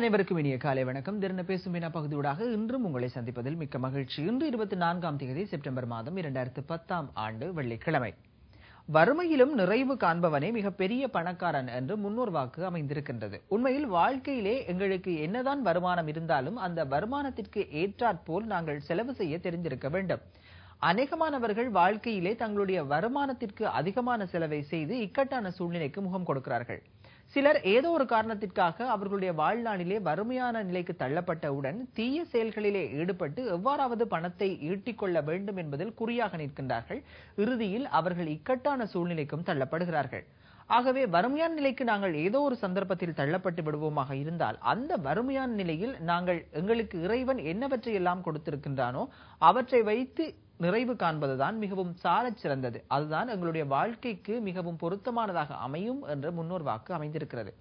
அனைவருக்கும் இனிய காலை வணக்கம். திறன பேசும் வினா பகுதியூடாக இன்றும் உங்களை சந்திப்பதில் மிக்க மகிழ்ச்சி. இன்று இருபத்தி நான்காம் தேதி செப்டம்பர் மாதம் இரண்டாயிரத்து பத்தாம் ஆண்டு வெள்ளிக்கிழமை. வறுமையிலும் நிறைவு காண்பவனே மிகப்பெரிய பணக்காரன் என்று முன்னோர் வாக்கு அமைந்திருக்கின்றது. உண்மையில் வாழ்க்கையிலே எங்களுக்கு என்னதான் வருமானம் இருந்தாலும் அந்த வருமானத்திற்கு ஏற்றாற்போல் நாங்கள் செலவு செய்ய தெரிந்திருக்க வேண்டும். அநேகமானவர்கள் வாழ்க்கையிலே தங்களுடைய வருமானத்திற்கு அதிகமான செலவை செய்து இக்கட்டான சூழ்நிலைக்கு முகம் கொடுக்கிறார்கள். சிலர் ஏதோ ஒரு காரணத்திற்காக அவர்களுடைய வாழ்நாளிலே வறுமையான நிலைக்கு தள்ளப்பட்டவுடன் தீய செயல்களிலே ஈடுபட்டு எவ்வாறாவது பணத்தை ஈட்டிக் கொள்ள வேண்டும் என்பதில் குறியாக நிற்கின்றார்கள். இறுதியில் அவர்கள் இக்கட்டான சூழ்நிலைக்கும் தள்ளப்படுகிறார்கள். ஆகவே வறுமையான நிலைக்கு நாங்கள் ஏதோ ஒரு சந்தர்ப்பத்தில் தள்ளப்பட்டு விடுவோமாக இருந்தால் அந்த வறுமையான நிலையில் நாங்கள் எங்களுக்கு இறைவன் என்னவற்றை எல்லாம் கொடுத்திருக்கின்றானோ அவற்றை வைத்து நிறைவு காண்பதுதான் மிகவும் சாலச் சிறந்தது அதுதான் எங்களுடைய வாழ்க்கைக்கு மிகவும் பொருத்தமானதாக அமையும் என்ற முன்னோர் வாக்கு அமைந்திருக்கிறது.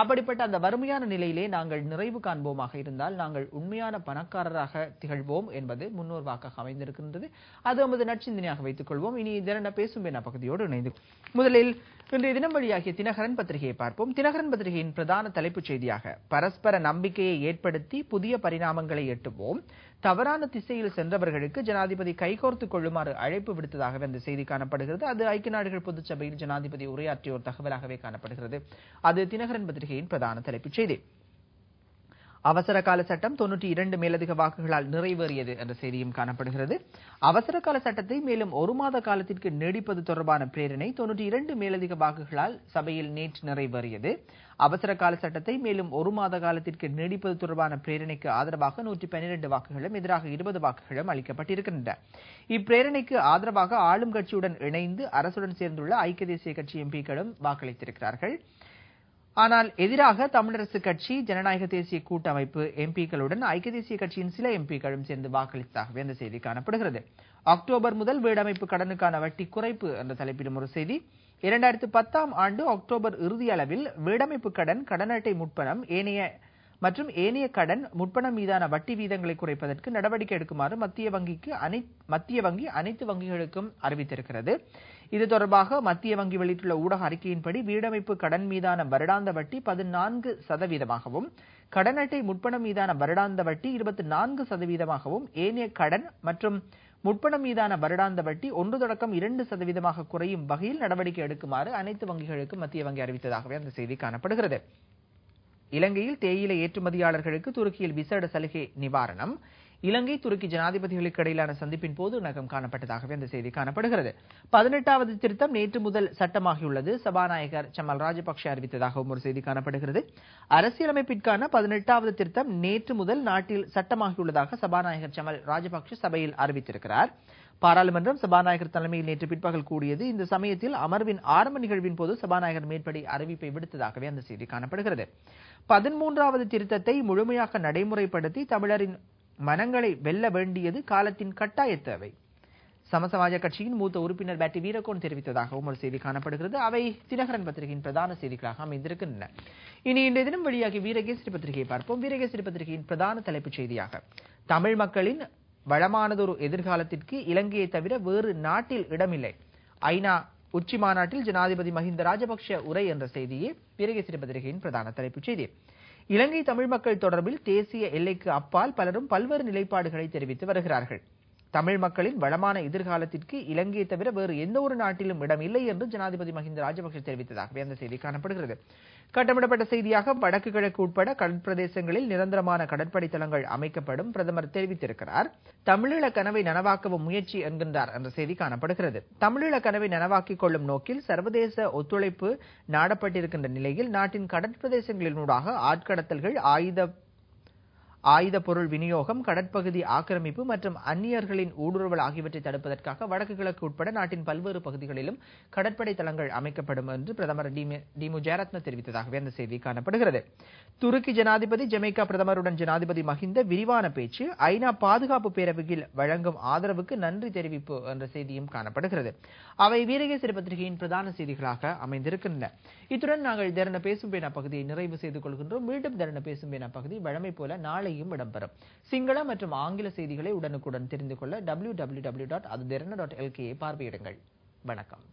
அப்படிப்பட்ட அந்த வறுமையான நிலையிலே நாங்கள் நிறைவு காண்போமாக இருந்தால் நாங்கள் உண்மையான பணக்காரராக திகழ்வோம் என்பது முன்னோர் வாக்காக அமைந்திருக்கின்றது. அது நமது நற்சிந்தனையாக வைத்துக் கொள்வோம். இனி தின பேசும் என பகுதியோடு இணைந்து முதலில் இன்றைய தினம் வழியாகிய தினகரன் பத்திரிகையை பார்ப்போம். தினகரன் பத்திரிகையின் பிரதான தலைப்புச் செய்தியாக பரஸ்பர நம்பிக்கையை ஏற்படுத்தி புதிய பரிணாமங்களை எட்டுவோம். தவறான திசையில் சென்றவர்களுக்கு ஜனாதிபதி கைகோர்த்துக் கொள்ளுமாறு அழைப்பு விடுத்ததாக அந்த செய்தி காணப்படுகிறது. அது ஐக்கிய நாடுகள் பொதுச்சபையில் ஜனாதிபதி உரையாற்றிய ஒரு தகவலாகவே காணப்படுகிறது. அது தினகரன் பத்திரிகை பத்திரிகையின் பிரதான தலைப்புச் செய்தி. அவசர கால சட்டம் தொன்னூற்றி இரண்டு மேலதிக வாக்குகளால் நிறைவேறியது என்ற செய்தியும் காணப்படுகிறது. அவசர கால சட்டத்தை மேலும் ஒரு மாத காலத்திற்கு நீடிப்பது தொடர்பான பிரேரணை தொன்னூற்றி இரண்டு மேலதிக வாக்குகளால் சபையில் நேற்று நிறைவேறியது. அவசர கால சட்டத்தை மேலும் ஒரு மாத காலத்திற்கு நீடிப்பது தொடர்பான பிரேரணைக்கு ஆதரவாக நூற்றி பன்னிரண்டு வாக்குகளும் எதிராக இருபது வாக்குகளும் அளிக்கப்பட்டிருக்கின்றன. இப்பிரேரணைக்கு ஆதரவாக ஆளும் கட்சியுடன் இணைந்து அரசுடன் சேர்ந்துள்ள ஐக்கிய தேசிய கட்சி எம்பிக்களும் வாக்களித்திருக்கிறார்கள். ஆனால் எதிராக தமிழரசு கட்சி ஜனநாயக தேசிய கூட்டமைப்பு எம்பிக்களுடன் ஐக்கிய தேசிய கட்சியின் சில எம்பிக்களும் சேர்ந்து வாக்களித்ததாகவே அந்த செய்தி காணப்படுகிறது. அக்டோபர் முதல் வீடமைப்பு கடனுக்கான வட்டி குறைப்பு என்ற தலைப்பிடும் ஒரு செய்தி. இரண்டாயிரத்து பத்தாம் ஆண்டு அக்டோபர் இறுதி அளவில் வீடமைப்பு கடன் கடன் அட்டை முட்பணம் ஏனைய மற்றும் ஏனைய கடன் முட்பணம் மீதான வட்டி வீதங்களை குறைப்பதற்கு நடவடிக்கை எடுக்குமாறு மத்திய வங்கிக்கு அனை மத்திய வங்கி அனைத்து வங்கிகளுக்கும் அறிவித்திருக்கிறது. இது தொடர்பாக மத்திய வங்கி வெளியிட்டுள்ள ஊடக அறிக்கையின்படி வீடமைப்பு கடன் மீதான வருடாந்த வட்டி பதினான்கு சதவீதமாகவும் கடன் அட்டை முட்பணம் மீதான வருடாந்த வட்டி இருபத்தி நான்கு சதவீதமாகவும் ஏனைய கடன் மற்றும் முட்பணம் மீதான வருடாந்த வட்டி ஒன்று தொடக்கம் இரண்டு சதவீதமாக குறையும் வகையில் நடவடிக்கை எடுக்குமாறு அனைத்து வங்கிகளுக்கும் மத்திய வங்கி அறிவித்ததாகவே அந்த செய்தி காணப்படுகிறது. இலங்கையில் தேயிலை ஏற்றுமதியாளர்களுக்கு துருக்கியில் விசேட சலுகை நிவாரணம். இலங்கை துருக்கி ஜனாதிபதிகளுக்கு இடையிலான சந்திப்பின் போது நகம் காணப்பட்டதாகவே அந்த செய்தி காணப்படுகிறது. பதினெட்டாவது திருத்தம் நேற்று முதல் சட்டமாகியுள்ளது. சபாநாயகர் சமல் ராஜபக்ஷ அறிவித்ததாகவும் ஒரு செய்தி காணப்படுகிறது. அரசியலமைப்பிற்கான பதினெட்டாவது திருத்தம் நேற்று முதல் நாட்டில் சட்டமாகியுள்ளதாக சபாநாயகர் சமல் ராஜபக்ஷ சபையில் அறிவித்திருக்கிறார். பாராளுமன்றம் சபாநாயகர் தலைமையில் நேற்று பிற்பகல் கூடியது. இந்த சமயத்தில் அமர்வின் ஆரம்ப நிகழ்வின் போது சபாநாயகர் மேற்படி அறிவிப்பை விடுத்ததாகவே அந்த செய்தி காணப்படுகிறது. பதிமூன்றாவது திருத்தத்தை முழுமையாக நடைமுறைப்படுத்தி தமிழரின் மனங்களை வெல்ல வேண்டியது காலத்தின் கட்டாய தேவை. சமசமாஜ கட்சியின் மூத்த உறுப்பினர் பேட்டி வீரகோன் தெரிவித்ததாகவும் ஒரு செய்தி காணப்படுகிறது. அவை தினகரன் பத்திரிகையின் பிரதான செய்திகளாக அமைந்திருக்கின்றன. இனி இன்றைய தினம் வெளியாகி வீரகேசரி பத்திரிகையை பார்ப்போம். வீரகேசரி பத்திரிகையின் பிரதான தலைப்புச் செய்தியாக தமிழ் மக்களின் வளமானதொரு எதிர்காலத்திற்கு இலங்கையை தவிர வேறு நாட்டில் இடமில்லை. ஐநா உச்சி மாநாட்டில் ஜனாதிபதி மஹிந்த ராஜபக்ஷ உரை என்ற செய்தியே வீரகேசரி பத்திரிகையின் பிரதான தலைப்புச் செய்தி. இலங்கை தமிழ் மக்கள் தொடர்பில் தேசிய எல்லைக்கு அப்பால் பலரும் பல்வேறு நிலைப்பாடுகளை தெரிவித்து வருகிறார்கள். தமிழ் மக்களின் வளமான எதிர்காலத்திற்கு இலங்கையை தவிர வேறு எந்த ஒரு நாட்டிலும் இடம் இல்லை என்று ஜனாதிபதி மஹிந்த ராஜபக்ஷ தெரிவித்ததாகவே அந்த செய்தி காணப்படுகிறது. கட்டமிடப்பட்ட செய்தியாக வடக்கு கிழக்கு உட்பட கடற்பிரதேசங்களில் நிரந்தரமான கடற்படை தளங்கள் அமைக்கப்படும் பிரதமர் தெரிவித்திருக்கிறார். தமிழீழ கனவை நனவாக்கவும் முயற்சி என்கின்றார் என்ற செய்தி காணப்படுகிறது. தமிழீழ கனவை நனவாக்கிக் கொள்ளும் நோக்கில் சர்வதேச ஒத்துழைப்பு நாடப்பட்டிருக்கின்ற நிலையில் நாட்டின் கடற்பிரதேசங்களினூடாக ஆட்கடத்தல்கள் ஆயுத ஆயுத பொருள் விநியோகம் கடற்பகுதி ஆக்கிரமிப்பு மற்றும் அந்நியர்களின் ஊடுருவல் ஆகியவற்றை தடுப்பதற்காக வடக்கு கிழக்கு உட்பட நாட்டின் பல்வேறு பகுதிகளிலும் கடற்படை தளங்கள் அமைக்கப்படும் என்று பிரதமர் டிமு ஜெயரத்ன தெரிவித்ததாகவே அந்த செய்தி காணப்படுகிறது. துருக்கி ஜனாதிபதி ஜமைக்கா பிரதமருடன் ஜனாதிபதி மஹிந்த விரிவான பேச்சு ஐநா பாதுகாப்பு பேரவையில் வழங்கும் ஆதரவுக்கு நன்றி தெரிவிப்பு என்ற செய்தியும் காணப்படுகிறது. அவை வீரகேசரி பத்திரிகையின் பிரதான செய்திகளாக அமைந்திருக்கின்றன. இத்துடன் நாங்கள் தரண பேசும் பேனா பகுதியை நிறைவு செய்து கொள்கின்றோம். மீண்டும் தரண பேசும் பேனா பகுதி வழமை போல நாளை செய்தியும் இடம்பெறும். சிங்கள மற்றும் ஆங்கில செய்திகளை உடனுக்குடன் தெரிந்து கொள்ள டபிள்யூ டபிள்யூ டபிள்யூ டாட் அது டாட் எல்கேயை பார்வையிடுங்கள். வணக்கம்.